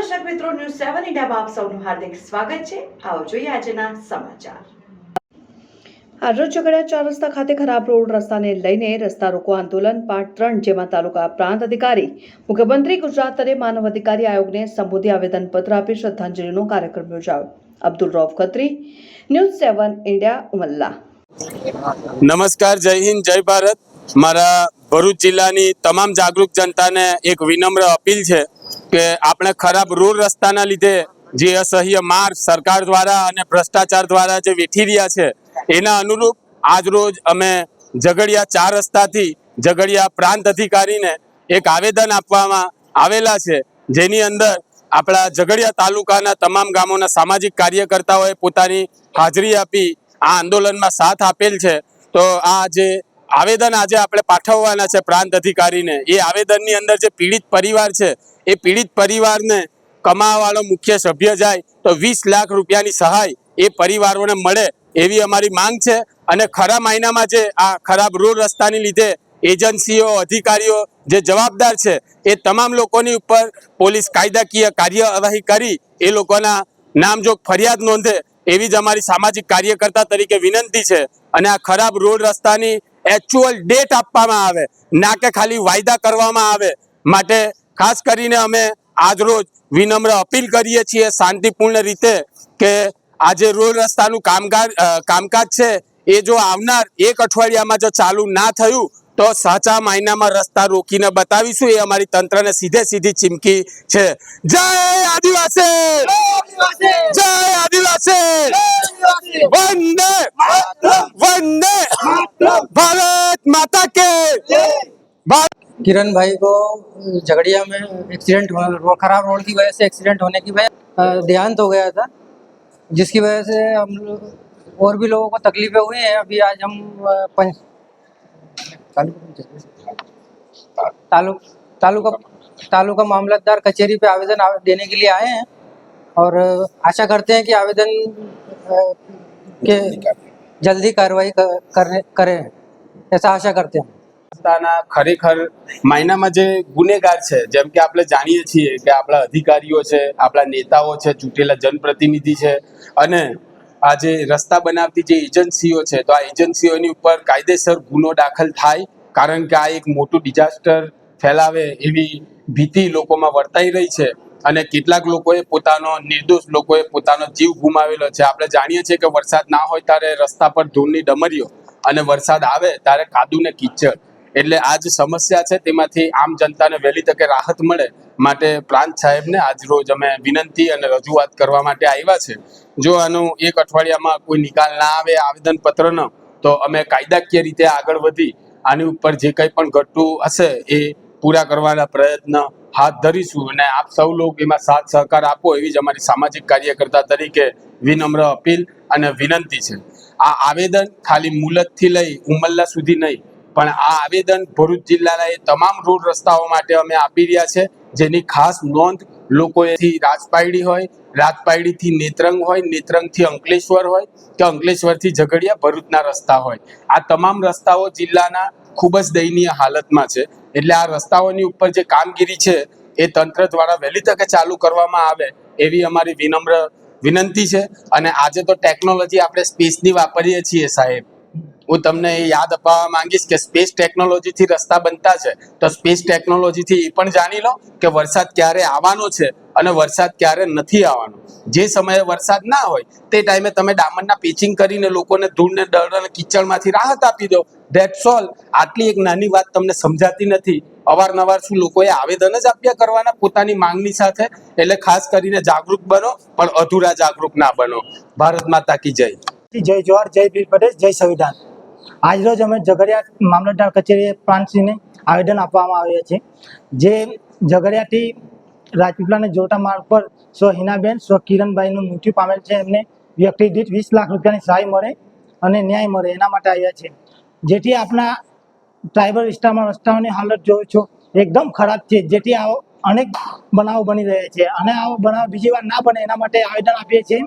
દર્શક મિત્રો ન્યૂઝ સેવન ઇન્ડિયામાં આપ સૌનું હાર્દિક સ્વાગત છે. આવો જોઈએ આજના સમાચાર. આજરોજ ઝઘડિયા ચાર રસ્તા ખાતે ખરાબ રોડ રસ્તાને લઈને રસ્તા રોકો આંદોલન પાર્ટ ત્રણ જેમાં તાલુકા પ્રાંત અધિકારી મુખ્યમંત્રી ગુજરાત સ્તરે માનવ અધિકારી આયોગને સંબોધી આવેદનપત્ર આપી શ્રદ્ધાંજલિનો કાર્યક્રમ યોજાયો. Abdul Rauf Khatri news seven India Umalla. નમસ્કાર જય હિન્દ જય ભારત. મારા ભરૂચ જિલ્લાની તમામ જાગૃત જનતાને એક વિનમ્ર અપીલ છે કે આપણે ખરાબ રોડ રસ્તાના લીધે જે અસહ્ય માર્ગ સરકાર દ્વારા અને ભ્રષ્ટાચાર દ્વારા જે વેઠી રહ્યા છે, એના અનુરૂપ આજ રોજ અમે ઝઘડિયા ચાર રસ્તાથી ઝઘડિયા પ્રાંત અધિકારીને એક આવેદન આપવામાં આવેલા છે, જેની અંદર આપણા ઝઘડિયા તાલુકાના તમામ ગામોના સામાજિક કાર્યકર્તાઓએ પોતાની હાજરી આપી, આ આંદોલનમાં સાથ આપેલ છે. તો આ જે આવેદન આજે આપણે પાઠવવાના છે પ્રાંત અધિકારીને, એ આવેદનની અંદર જે પીડિત પરિવાર છે એ પીડિત પરિવારને કમાવાળો મુખ્ય સભ્ય જાય તો વીસ લાખ રૂપિયાની સહાય એ પરિવારોને મળે એવી અમારી માંગ છે. અને ખરા માયનામાં જે આ ખરાબ રોડ રસ્તાની લીધે એજન્સીઓ, અધિકારીઓ જે જવાબદાર છે, એ તમામ લોકોની ઉપર પોલીસ કાયદાકીય કાર્યવાહી કરી, એ લોકોના નામજોગ ફરિયાદ નોંધે એવી જ અમારી સામાજિક કાર્યકર્તા તરીકે વિનંતી છે. અને આ ખરાબ રોડ રસ્તાની એકચ્યુઅલ ડેટ આપવામાં આવે ના કે ખાલી વાયદા કરવામાં આવે માટે ખાસ કરીને અમે આજરોજ વિનમ્ર અપીલ કરીએ છીએ શાંતિપૂર્ણ રીતે કે આ જે રોડ રસ્તાનું કામકાજ કામકાજ છે એ જો આવનાર એક અઠવાડિયામાં જો ચાલુ ના થયું તો સાચા માયનામાં રસ્તા રોકીને બતાવીશું એ અમારી તંત્રને સીધે સીધી ચીમકી છે. જય આદિવાસી! જય આદિવાસી! વંદે વંદે ભારત માતા કે किरण भाई को झगड़िया में एक्सीडेंट रो- खराब रोड की वजह से एक्सीडेंट होने की वजह देहांत हो गया था, जिसकी वजह से हम और भी लोगों को तकलीफें हुई हैं। अभी आज हम तालुक तालुका तालुका मामलतदार कचहरी पे आवेदन देने के लिए आए हैं और आशा करते हैं कि आवेदन के जल्दी कार्रवाई करें। ऐसा आशा करते हैं। રસ્તાના ખરેખર માયનામાં જે ગુનેગાર છે, જેમ કે આપણે જાણીએ છીએ કે આપણા અધિકારીઓ છે, આપણા નેતાઓ છે, ચૂંટેલા જનપ્રતિનિધિ છે અને આ જે રસ્તા બનાવતી જે એજન્સીઓ છે, તો આ એજન્સીઓની ઉપર કાયદેસર ગુનો દાખલ થાય કારણ કે આ એક મોટું ડિઝાસ્ટર ફેલાવે એવી ભીતિ લોકોમાં વર્તાઈ રહી છે અને કેટલાક લોકોએ પોતાનો નિર્દોષ લોકોએ પોતાનો જીવ ગુમાવેલો છે. આપણે જાણીએ છીએ કે વરસાદ ના હોય ત્યારે રસ્તા પર ધૂળની ડમરીઓ અને વરસાદ આવે ત્યારે કાદુ ને કીચડ. એટલે આ જે સમસ્યા છે તેમાંથી આમ જનતાને વહેલી તકે રાહત મળે માટે પ્રાંત સાહેબને આજ રોજ અમે વિનંતી અને રજૂઆત કરવા માટે આવ્યા છે. જો આનું એક અઠવાડિયામાં કોઈ નિકાલ ના આવે, આવેદન પત્રનો તો અમે કાયદાકીય રીતે આગળ વધી આની ઉપર જે કંઈ પણ ઘટતું હશે એ પૂરા કરવાના પ્રયત્ન હાથ ધરીશું અને આપ સૌ લોકો એમાં સાથ સહકાર આપો એવી જ અમારી સામાજિક કાર્યકર્તા તરીકે વિનમ્ર અપીલ અને વિનંતી છે. આ આવેદન ખાલી મુલતથી લઈ ઉમલ્લા સુધી નહીં પણ આ આવેદન ભરૂચ જિલ્લાના એ તમામ રોડ રસ્તાઓ માટે અમે આપી રહ્યા છે, જેની ખાસ નોંધ લોકોએથી રાજપાયડી હોય, રાજપાયડીથી નેત્રંગ હોય, નેત્રંગથી અંકલેશ્વર હોય કે અંકલેશ્વરથી ઝઘડિયા ભરૂચના રસ્તા હોય. આ તમામ રસ્તાઓ જિલ્લાના ખૂબ જ દયનીય હાલતમાં છે. એટલે આ રસ્તાઓની ઉપર જે કામગીરી છે, એ તંત્ર દ્વારા વહેલી તકે ચાલુ કરવામાં આવે એવી અમારી વિનમ્ર વિનંતી છે. અને આજે તો ટેકનોલોજી આપણે સ્પેસની વાપરીએ છીએ સાહેબ. હું તમને યાદ અપાવવા માંગીશ કે સ્પેસ ટેકનોલોજીથી રસ્તા બનતા છે. તો સ્પેસ ટેકનોલોજીથી એ પણ જાણી લો કે વરસાદ ક્યારે આવવાનો છે અને વરસાદ ક્યારે નથી આવવાનો. જે સમયે વરસાદ ના હોય તે ટાઈમે તમે ડામરના પેચિંગ કરીને લોકોને ધૂળને ડર અને કિચડમાંથી રાહત આપી દો. ધેટ્સ ઓલ આટલી એક નાની વાત તમને સમજાતી નથી. અવારનવાર શું લોકોએ આવેદન જ આપ્યા કરવાના પોતાની માંગણી સાથે? એટલે ખાસ કરીને જાગૃત બનો, પણ અધૂરા જાગૃત ના બનો. ભારત માતા કી જય. જય જોહર જય પટેલ, જય સંવિધાન. આજરોજ અમે ઝઘડિયા મામલતદાર કચેરીએ પ્રાંતસિંહને આવેદન આપવામાં આવ્યા છે. જે ઝઘડિયાથી રાજપીપળાને જોડતા માર્ગ પર સ્વ હિનાબેન સ્વ કિરણભાઈનું મૃત્યુ પામેલ છે. એમને વ્યક્તિ દીઠ વીસ લાખ રૂપિયાની સહાય મળે અને ન્યાય મળે એના માટે આવ્યા છે. જેથી આપણા ટ્રાઇબલ વિસ્તારમાં રસ્તાઓની હાલત જોઉં છો. એકદમ ખરાબ છે. જેથી આવો અનેક બનાવો બની રહ્યા છે અને આવો બનાવ બીજી વાર ના બને એના માટે આવેદન આપીએ છીએ.